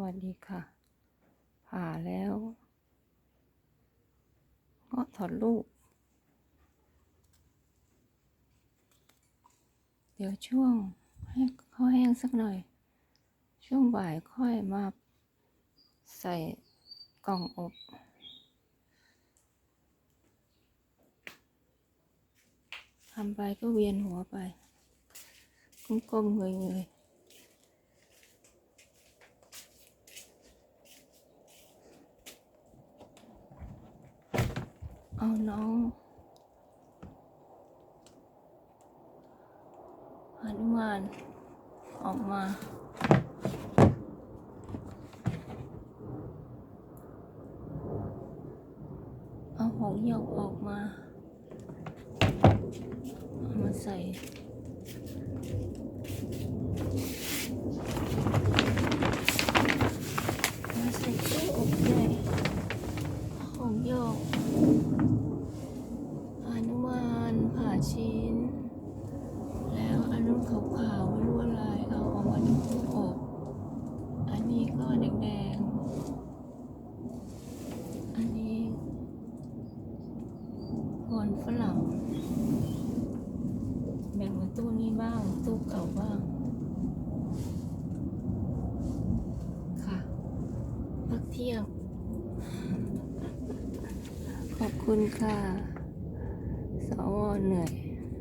วัสดีค่ะ ผ่าแล้วก็ถอดลูก เดี๋ยวช่วงให้เขาแห้งสักหน่อย ช่วงบ่ายค่อยมาใส่กล่องอบทำไปก็เวียนหัวไปก้มๆเงยๆ เอาน้องหนุมานออกมา เอาหงหยกออกมา เอามาใส่ มาใส่ตู้อบเลยหงส์หยก อนุมานผ่าชิ้น แล้วอันนู้น ขาวๆไม่รู้อะไรเอาออกมาดูอบอันนี้ก็แดงๆ อันนี้ผลฝรั่ง แบ่งมาตู้นี้บ้าง ตู้เก่าบ้าง ค่ะ พักเที่ยง ขอบคุณค่ะ สวเหนื่อย